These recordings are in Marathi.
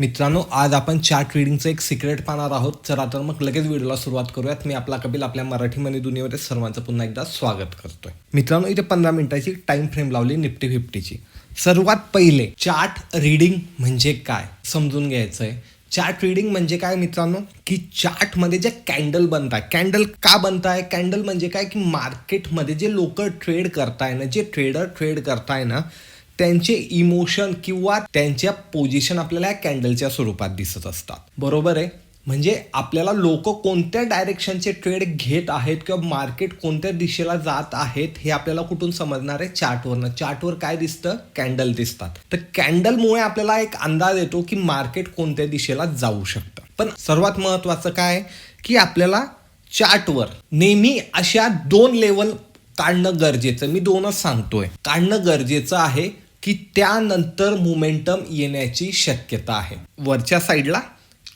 मित्रांनो आज आपण चार्ट रिडिंगचं एक सिक्रेट पाहणार आहोत. चला तर मग लगेच व्हिडिओला सुरुवात करूयात. मी आपला कपिल आपल्या मराठी मनी दुनियेमध्ये सर्वांचं पुन्हा एकदा स्वागत करतोय. मित्रांनो इथे पंधरा मिनिटाची टाइम फ्रेम लावली निफ्टी फिफ्टीची सर्वात पहिले चार्ट रिडिंग म्हणजे काय? समजून घ्यायचंय. चार्ट रिडिंग म्हणजे काय मित्रांनो? की चार्टमध्ये जे कॅन्डल बनताय. कॅन्डल का बनताय? कॅन्डल म्हणजे काय? की मार्केटमध्ये जे लोक ट्रेड करताय ना जे ट्रेडर ट्रेड करताय ना त्यांचे इमोशन किंवा त्यांच्या पोझिशन आपल्याला या कॅन्डलच्या स्वरूपात दिसत असतात. बरोबर आहे? म्हणजे आपल्याला लोक कोणत्या डायरेक्शनचे ट्रेड घेत आहेत किंवा मार्केट कोणत्या दिशेला जात आहेत हे आपल्याला कुठून समजणार आहे? चार्टवरनं चार्टवर काय दिसतं? कॅन्डल दिसतात. तर कॅन्डलमुळे आपल्याला एक अंदाज येतो की मार्केट कोणत्या दिशेला जाऊ शकतं. पण सर्वात महत्वाचं काय? की आपल्याला चार्टवर नेहमी अशा दोन लेवल काढणं गरजेचं मी दोनच सांगतोय. काढणं गरजेचं आहे. की त्यानंतर मोमेंटम येण्याची शक्यता आहे. वरच्या साईडला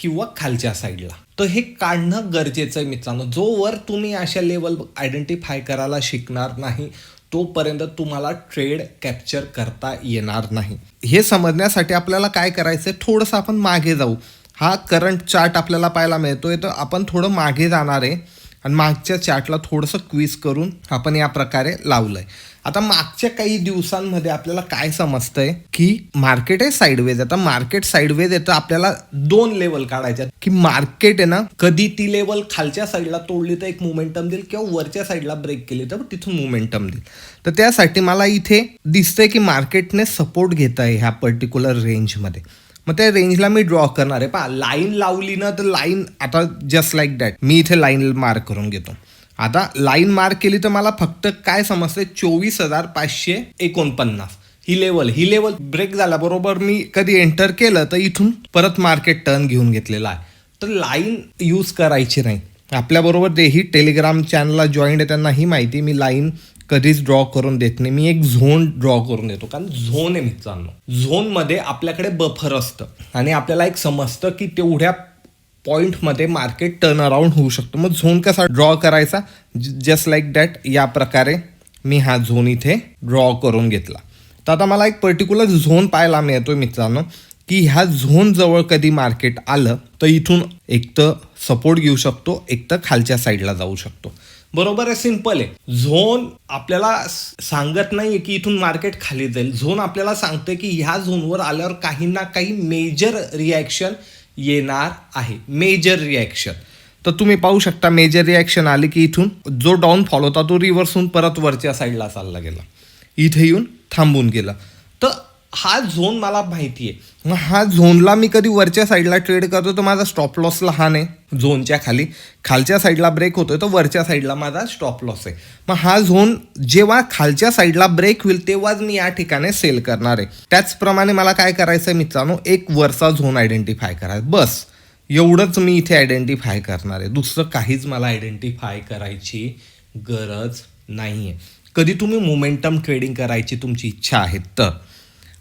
किंवा खालच्या साईडला तर हे काढणं गरजेचं आहे मित्रांनो. जोवर तुम्ही अशा लेवल आयडेंटिफाय करायला शिकणार नाही तोपर्यंत तुम्हाला ट्रेड कॅप्चर करता येणार नाही. हे समजण्यासाठी आपल्याला काय करायचं आहे थोडंसं आपण मागे जाऊ. हा करंट चार्ट आपल्याला पाहायला मिळतोय तर आपण थोडं मागे जाणार आहे. आणि मागच्या चार्टला थोडंसं क्विज करून आपण या प्रकारे लावलंय. आता मागच्या काही दिवसांमध्ये आपल्याला काय समजतंय की मार्केट आहे साईडवेज आता मार्केट साईडवेज येतं आपल्याला दोन लेवल काढायच्यात की मार्केट आहे ना कधी ती लेवल खालच्या साईडला तोडली तर एक मोमेंटम देईल किंवा वरच्या साईडला ब्रेक केली तर तिथून मोमेंटम देईल. तर त्यासाठी मला इथे दिसतंय की मार्केटने सपोर्ट घेत आहे ह्या पर्टिक्युलर रेंजमध्ये मग त्या रेंजला मी ड्रॉ करणार आहे. पहा लाईन लावली ना तर लाईन आता जस्ट लाईक दॅट मी इथे लाईन मार्क करून घेतो. आता लाईन मार्क केली तर मला फक्त काय समजते चोवीस हजार पाचशे एकोणपन्नास. ही लेवल ही लेवल ब्रेक झाला बरोबर मी कधी एंटर केलं तर इथून परत मार्केट टर्न घेऊन घेतलेला आहे. तर लाईन यूज करायची नाही. आपल्याबरोबर तेही टेलिग्राम चॅनलला जॉईंट आहे त्यांना ही माहिती मी लाईन कधीच ड्रॉ करून देत नाही. मी एक झोन ड्रॉ करून देतो. कारण झोन आहे मित्रांनो. झोनमध्ये आपल्याकडे बफर असतं. आणि आपल्याला एक समजतं की तेवढ्या पॉईंटमध्ये मार्केट टर्न अराउंड होऊ शकतो. मग झोन कसा ड्रॉ करायचा? जस्ट लाईक दॅट या प्रकारे मी हा झोन इथे ड्रॉ करून घेतला. तर आता मला एक पर्टिक्युलर झोन पाहायला मिळतो मित्रांनो की ह्या झोन जवळ कधी मार्केट आलं तर इथून एक तर सपोर्ट घेऊ शकतो एक तर खालच्या साईडला जाऊ शकतो. बरोबर आहे सिंपल आहे. झोन आपल्याला सांगत नाही की इथून मार्केट खाली जाईल. झोन आपल्याला सांगते की ह्या झोनवर आल्यावर काही ना काही मेजर रिॲक्शन येणार आहे. मेजर रिॲक्शन तर तुम्ही पाहू शकता मेजर रिॲक्शन आली की इथून जो डाऊनफॉल होता तो रिव्हर्स होऊन परत वरच्या साईडला चालला गेला. इथे येऊन थांबून गेला. तर हा झोन मला माहिती आहे मग हा झोनला मी कधी वरच्या साईडला ट्रेड करतो तर माझा स्टॉप लॉस लहान आहे. झोनच्या खाली. खालच्या साईडला ब्रेक होतोय तर वरच्या साईडला माझा स्टॉप लॉस आहे. मग हा झोन जेव्हा खालच्या साईडला ब्रेक होईल तेव्हाच मी या ठिकाणी सेल करणार आहे. त्याचप्रमाणे मला काय करायचं आहे मित्रांनो एक वरचा झोन आयडेंटिफाय करायचा बस एवढंच मी इथे आयडेंटिफाय करणार आहे. दुसरं काहीच मला आयडेंटिफाय करायची गरज नाही आहे कधी तुम्ही मोमेंटम ट्रेडिंग करायची तुमची इच्छा आहे तर.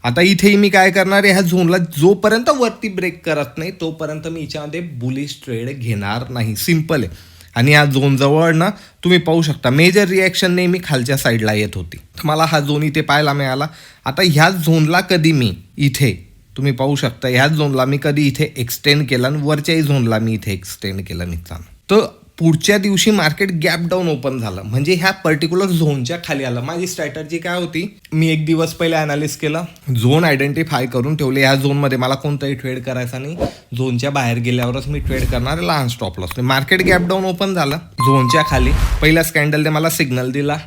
आता इथेही मी काय करणार आहे ह्या झोनला जोपर्यंत वरती ब्रेक करत नाही तोपर्यंत मी याच्यामध्ये बुलिश ट्रेड घेणार नाही. सिंपल आहे. आणि या झोनजवळ ना तुम्ही पाहू शकता मेजर रिॲक्शन नेहमी खालच्या साईडला येत होती. तर मला हा झोन इथे पाहायला मिळाला. आता ह्या झोनला कधी मी इथे तुम्ही पाहू शकता ह्याच झोनला मी कधी इथे एक्सटेंड केलं आणि वरच्याही झोनला मी इथे एक्सटेंड केलं मित्रांनो तर पुढच्या दिवशी मार्केट गॅप डाऊन ओपन झालं. म्हणजे ह्या पर्टिक्युलर झोनच्या खाली आलं. माझी स्ट्रॅटर्जी काय होती? मी एक दिवस पहिले अनालिस केलं. झोन आयडेंटिफाय करून ठेवले. ह्या झोनमध्ये मला कोणताही ट्रेड करायचा नाही. झोनच्या बाहेर गेल्यावरच मी ट्रेड करणार आहे. लहान stop loss market gap down open झालं. झोनच्या खाली पहिल्या स्कॅन्डलने मला सिग्नल दिला.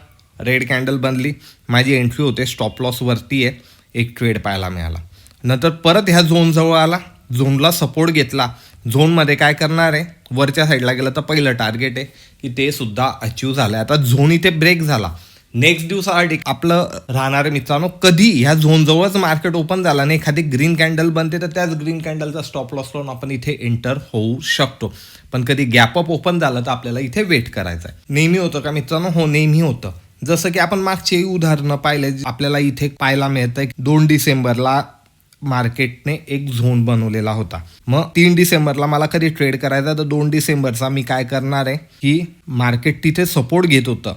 रेड कॅन्डल बनली. माझी एंट्री होते. स्टॉप लॉस वरती आहे. एक ट्रेड पाहायला मिळाला. नंतर परत ह्या झोनजवळ आला. झोनला सपोर्ट घेतला. झोनमध्ये काय करणार आहे? वरच्या साईडला गेलं तर पहिलं टार्गेट आहे की ते सुद्धा अचीव झालं आता झोन इथे ब्रेक झाला. नेक्स्ट दिवसासाठी आपलं राहणारे मित्रांनो कधी? ह्या झोन जवळच मार्केट ओपन झाला आणि एखादी ग्रीन कॅन्डल बनते तर त्याच ग्रीन कॅन्डलचा स्टॉप लॉस लावून आपण इथे एंटर होऊ शकतो. पण कधी गॅपअप ओपन झालं तर आपल्याला इथे वेट करायचं आहे नेहमी होतं का मित्रांनो? हो नेहमी होतं. जसं की आपण मागची उदाहरणं पाहिले आपल्याला इथे पाहायला मिळतं दोन डिसेंबरला मार्केटने एक झोन बनवलेला होता. मग तीन डिसेंबरला मला कधी ट्रेड करायचा तर दोन डिसेंबरचा मी काय करणार आहे की मार्केट तिथे सपोर्ट घेत होतं.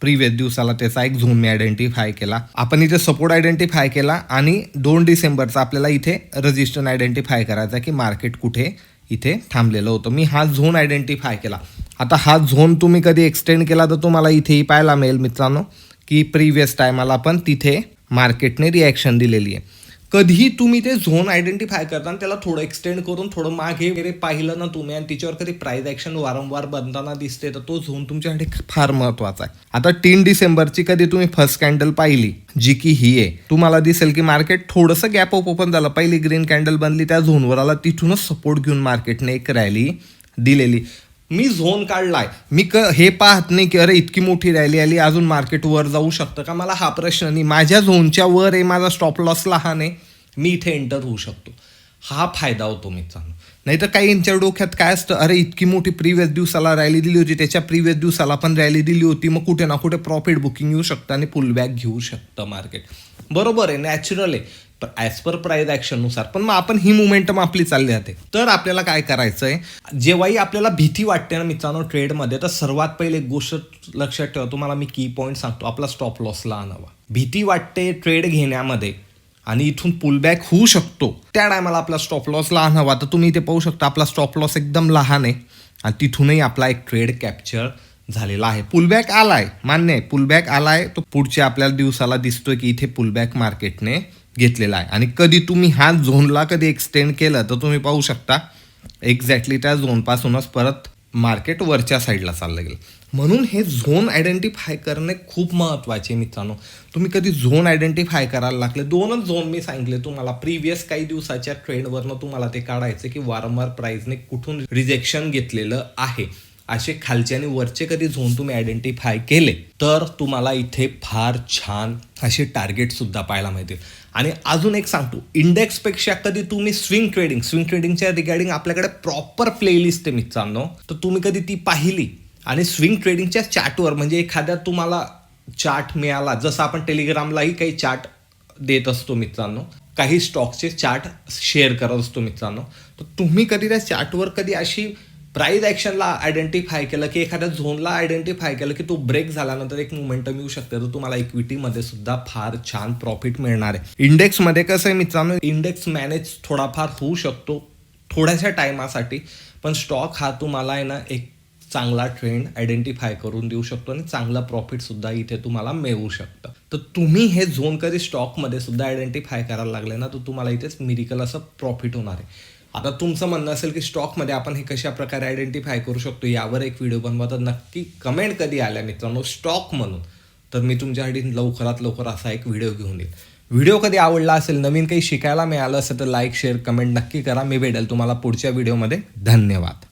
प्रिव्हियस दिवसाला त्याचा एक झोन मी आयडेंटिफाय केला. आपण इथे सपोर्ट आयडेंटिफाय केला आणि दोन डिसेंबरचा आपल्याला इथे रजिस्टर आयडेंटिफाय करायचा की मार्केट कुठे इथे थांबलेलं होतं. मी हा झोन आयडेंटिफाय केला. आता हा झोन तुम्ही कधी एक्सटेंड केला तर तुम्हाला इथेही पाहायला मिळेल मित्रांनो की प्रिव्हियस टायमाला पण तिथे मार्केटने रिॲक्शन दिलेली आहे. कधीही तुम्ही ते झोन आयडेंटिफाय करताना त्याला थोडं एक्सटेंड करून थोडं मागे वगैरे पाहिलं ना तुम्ही आणि तिच्यावर कधी प्राईज ॲक्शन वारंवार बनताना दिसते तर तो झोन तुमच्यासाठी फार महत्त्वाचा आहे. आता तीन डिसेंबरची कधी तुम्ही फर्स्ट कॅन्डल पाहिली जी की ही आहे. तुम्हाला दिसेल की मार्केट थोडंसं गॅप अप ओपन झालं. पहिली ग्रीन कॅन्डल बनली त्या झोनवर आला. तिथूनच सपोर्ट घेऊन मार्केटने एक रॅली दिलेली. मी झोन काढलाय. मी क हे पाहत नाही की अरे इतकी मोठी रॅली आली अजून मार्केट वर जाऊ शकतं का? मला हा प्रश्न नाही. माझ्या झोनच्या वर आहे माझा स्टॉप लॉस लहान आहे. मी इथे एंटर होऊ शकतो. हा फायदा होतो मित्रांनो नाही तर काही यांच्या डोक्यात काय असतं? अरे इतकी मोठी प्रिव्हियस दिवसाला रॅली दिली होती त्याच्या प्रिव्हियस दिवसाला पण रॅली दिली होती. मग कुठे ना कुठे प्रॉफिट बुकिंग येऊ शकतं आणि पुलबॅक घेऊ शकतं मार्केट बरोबर आहे नॅचरल आहे. ॲज पर प्राईज ॲक्शननुसार पण मग आपण ही मुमेंटम आपली चालली जाते. तर आपल्याला काय करायचं आहे जेव्हाही आपल्याला भीती वाटते ना मित्रांनो ट्रेडमध्ये तर सर्वात पहिले एक गोष्ट लक्षात ठेवा. तुम्हाला मी की पॉईंट सांगतो. आपला स्टॉप लॉसला आणावा. भीती वाटते ट्रेड घेण्यामध्ये आणि इथून पुलबॅक होऊ शकतो. त्या टायमाला आपला स्टॉप लॉस लहान हवा तर तुम्ही इथे पाहू शकता आपला स्टॉप लॉस एकदम लहान आहे. आणि तिथूनही आपला एक ट्रेड कॅप्चर झालेला आहे. पुलबॅक आलाय. मान्य आहे पुलबॅक आलाय. तो पुढच्या आपल्याला दिवसाला दिसतोय की इथे पुलबॅक मार्केटने घेतलेला आहे. आणि कधी तुम्ही ह्या झोनला कधी एक्सटेंड केलं तर तुम्ही पाहू शकता एक्झॅक्टली त्या झोनपासूनच परत मार्केट वरच्या साईडला चाललं गेलं. म्हणून हे झोन आयडेंटिफाय करणे खूप महत्त्वाचे मित्रांनो. तुम्ही कधी झोन आयडेंटिफाय करायला लागले दोनच झोन मी सांगितले तुम्हाला. प्रिव्हियस काही दिवसाच्या ट्रेंडवरनं तुम्हाला ते काढायचं की वारंवार प्राईजने कुठून रिजेक्शन घेतलेलं आहे. असे खालचे आणि वरचे कधी झोन तुम्ही आयडेंटिफाय केले तर तुम्हाला इथे फार छान असे टार्गेटसुद्धा पाहायला मिळतील. आणि अजून एक सांगतो इंडेक्सपेक्षा कधी तुम्ही स्विंग ट्रेडिंग स्विंग ट्रेडिंगच्या रिगार्डिंग आपल्याकडे प्रॉपर प्लेलिस्ट आहे मित्रांनो तर तुम्ही कधी ती पाहिली? आणि स्विंग ट्रेडिंगच्या चार्टवर म्हणजे एखाद्या तुम्हाला चार्ट मिळाला जसं आपण टेलिग्रामलाही काही चार्ट देत असतो मित्रांनो काही स्टॉकचे चार्ट शेअर करत असतो मित्रांनो तर तुम्ही कधी त्या चार्टवर कधी अशी प्राईज ॲक्शनला आयडेंटिफाय केलं की एखाद्या झोनला आयडेंटिफाय केलं की तो ब्रेक झाल्यानंतर एक मुमेंटम येऊ शकते. तर तुम्हाला इक्विटीमध्ये सुद्धा फार छान प्रॉफिट मिळणार आहे. इंडेक्समध्ये कसं आहे मित्रांनो इंडेक्स मॅनेज थोडाफार होऊ शकतो थोड्याशा टायमासाठी पण स्टॉक हा तुम्हाला आहे ना एक चांगला ट्रेंड आयडेंटिफाय करून देऊ शकतो आणि चांगला प्रॉफिट सुद्धा इथे तुम्हाला मिळू शकतं. तर तुम्ही हे झोन कधी स्टॉकमध्ये सुद्धा आयडेंटिफाय करायला लागले ना तर तुम्हाला इथेच मिरिकल असं प्रॉफिट होणार आहे. आता तुमचं म्हणणं असेल की स्टॉकमध्ये आपण हे कशा प्रकारे आयडेंटिफाय करू शकतो यावर एक व्हिडिओ बनवा तर नक्की कमेंट कधी आल्या मित्रांनो? स्टॉक म्हणून. तर मी तुमच्यासाठी लवकरात लवकर असा एक व्हिडिओ घेऊन येईल. व्हिडिओ कधी आवडला असेल नवीन काही शिकायला मिळालं असेल तर लाईक शेअर कमेंट नक्की करा. मी भेटेल तुम्हाला पुढच्या व्हिडिओमध्ये धन्यवाद.